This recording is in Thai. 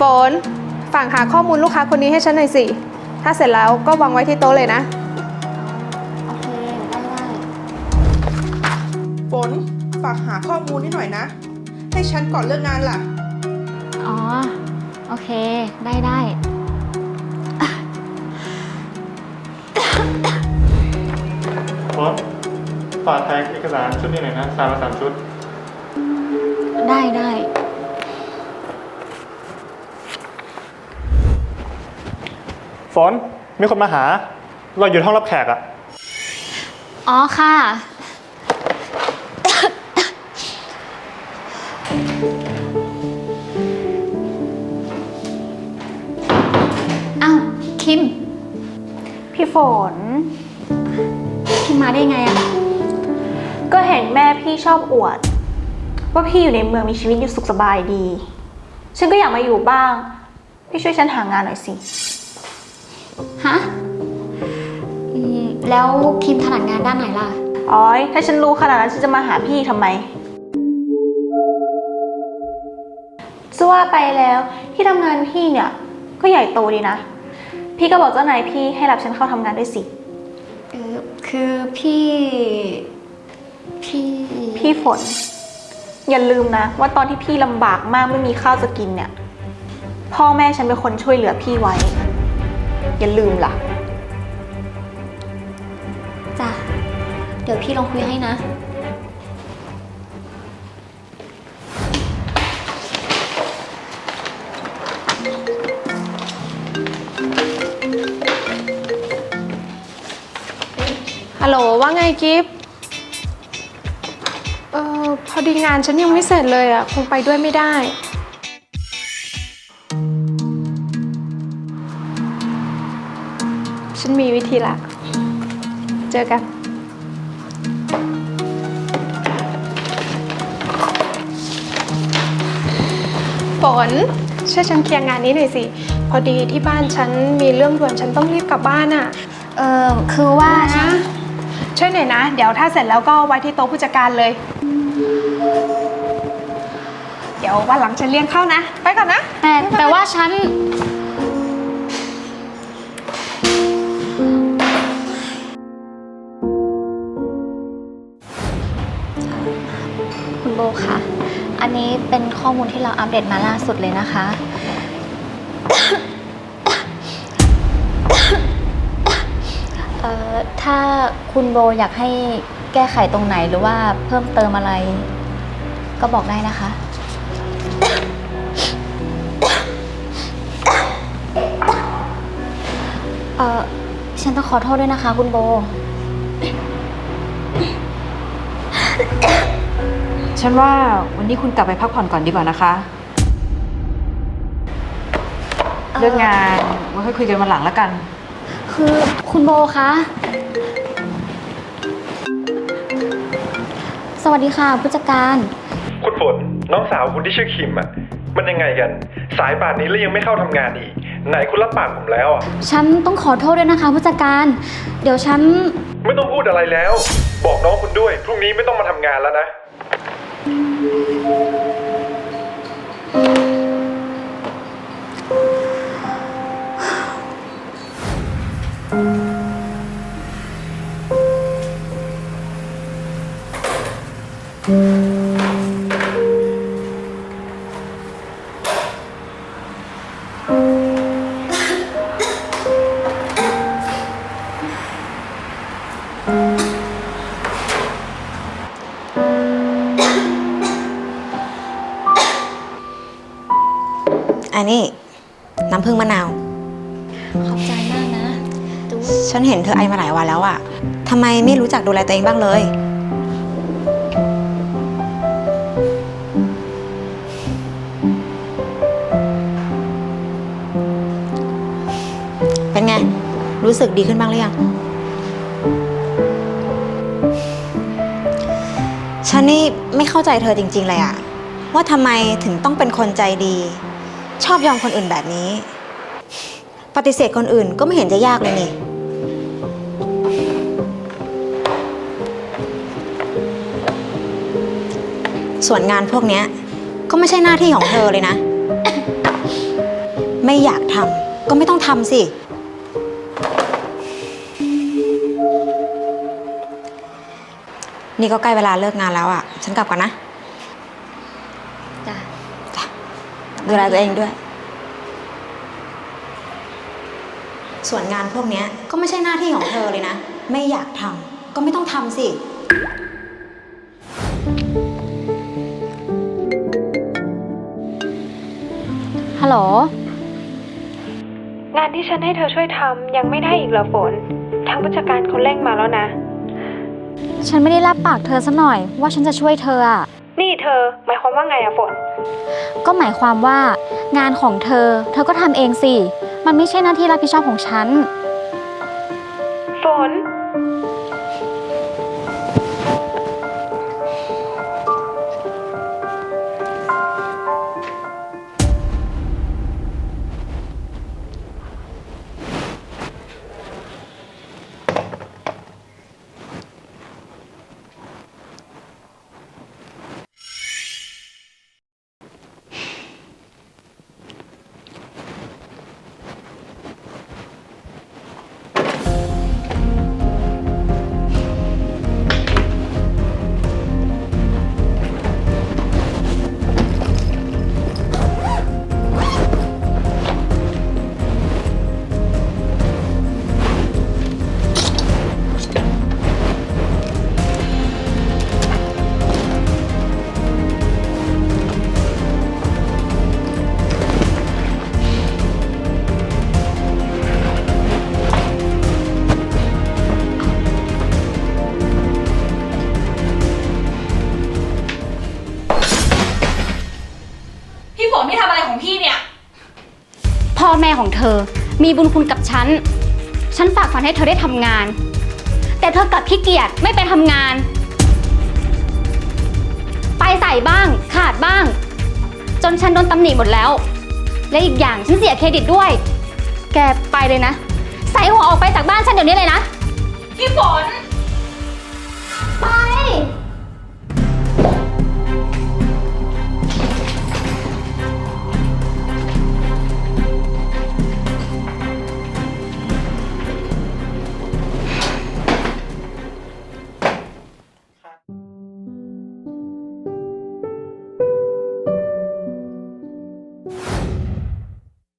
ฝนฝากหาข้อมูลลูกค้าคนนี้ให้ฉันหน่อยสิ ถ้าเสร็จแล้วก็วางไว้ที่โต๊ะเลยนะ โอเค ได้ได้ฝนฝากหาข้อมูลนิดหน่อยนะ ให้ฉันก่อนเลิกงานล่ะ อ๋อ โอเค ได้ได้ผมฝากถ่ายเอกสารชุดนี้หน่อยนะสามสามชุด ได้ได้ ฝนมีคนมาหา เราอยู่ห้องรับแขกอะอ๋อค่ะ อ้าว คิม พี่ฝน คิมมาได้ไงอะก็เห็นแม่พี่ชอบอวด ว่าพี่อยู่ในเมืองมีชีวิตอยู่สุขสบายดี ฉันก็อยากมาอยู่บ้าง พี่ช่วยฉันหางานหน่อยสิ ฮะอืมแล้วคิมถนัดงานด้านไหนล่ะ อ๋อย ถ้าฉันรู้ขนาดนั้นฉันจะมาหาพี่ทำไมจะว่าไปแล้วที่ทำงานพี่เนี่ย ก็ใหญ่โตดีนะ พี่ก็บอกเจ้านายพี่ให้รับฉันเข้าทำงานด้วยสิ เออคือพี่ พี่ พี่ฝน อย่าลืมนะ ว่าตอนที่พี่ลำบากมากไม่มีข้าวจะกินเนี่ย พ่อแม่ฉันเป็นคนช่วยเหลือพี่ไว้ อย่าลืมล่ะ จ้ะ เดี๋ยวพี่ลองคุยให้นะ ฮัลโหลว่าไงกิฟต์ เออพอดีงานฉันยังไม่เสร็จเลยอะ คงไปด้วยไม่ได้ ฉันมีวิธีละ เจอกัน ฝนช่วยฉันเคลียร์งานนี้หน่อยสิ พอดีที่บ้านฉันมีเรื่องด่วนฉันต้องรีบกลับบ้านอะ เออคือว่าฉัน ช่วยหน่อยนะ เดี๋ยวถ้าเสร็จแล้วก็ไว้ที่โต๊ะผู้จัดการเลย เดี๋ยววันหลังฉันเลี้ยงข้าวนะ ไปก่อนนะ แต่แต่ว่าฉัน คุณโบคะอันนี้เป็นข้อมูลที่เราอัปเดตมาล่าสุดเลยนะคะ เอ่อถ้าคุณโบอยากให้แก้ไขตรงไหนหรือว่าเพิ่มเติมอะไร ก็บอกได้นะคะ เออฉันต้องขอโทษด้วยนะคะ คุณโบ ฉันว่าวันนี้คุณกลับไปพักผ่อนก่อนดีกว่านะคะเรื่องงานไว้ค่อยคุยกันวันหลังแล้วกัน คือคุณโบคะ สวัสดีค่ะผู้จัดการ คุณฝนน้องสาวคุณที่ชื่อคิมอะ มันยังไงกัน สายป่านนี้แล้วยังไม่เข้าทำงานอีก ไหนคุณรับปากผมแล้วอะ ฉันต้องขอโทษด้วยนะคะผู้จัดการ เดี๋ยวฉัน ไม่ต้องพูดอะไรแล้ว บอกน้องคุณด้วย พรุ่งนี้ไม่ต้องมาทำงานแล้วนะ อันนี้น้ำผึ้งมะนาว ขอบใจมากนะดูฉันเห็นเธอไอมาหลายวันแล้วอะทำไมไม่รู้จักดูแลตัวเองบ้างเลย รู้สึกดีขึ้นบ้างหรือยัง ฉันนี่ไม่เข้าใจเธอจริง ๆ เลยอะว่าทำไมถึงต้องเป็นคนใจดี ชอบยอมคนอื่นแบบนี้ ปฏิเสธคนอื่นก็ไม่เห็นจะยากเลยนี่ส่วนงานพวกนี้ก็ไม่ใช่หน้าที่ของเธอเลยนะ ไม่อยากทำก็ไม่ต้องทำสิ นี่ก็ใกล้เวลาเลิกงานแล้วอะ ฉันกลับก่อนนะจ้ะ ดูแลตัวเองด้วย ส่วนงานพวกเนี้ยก็ไม่ใช่หน้าที่ของเธอเลยนะ ไม่อยากทำก็ไม่ต้องทำสิ ฮัลโหล งานที่ฉันให้เธอช่วยทำยังไม่ได้อีกเหรอฝน ทางผู้จัดการเขาเร่งมาแล้วนะ ฉันไม่ได้รับปากเธอซะหน่อย ว่าฉันจะช่วยเธออะนี่เธอ หมายความว่าไงอะฝน ก็หมายความว่า งานของเธอ เธอก็ทำเองสิ มันไม่ใช่หน้าที่รับผิดชอบของฉัน ฝนพี่ฝ เธอ มีบุญคุณกับฉัน ฉันฝากฝันให้เธอได้ทำงาน แต่เธอกลับขี้เกียจไม่ไปทำงาน ไปใส่บ้าง ขาดบ้าง จนฉันโดนตำหนิหมดแล้ว และอีกอย่างฉันเสียเครดิตด้วย แกไปเลยนะ ใส่หัวออกไปจากบ้านฉันเดี๋ยวนี้เลยนะคีฝน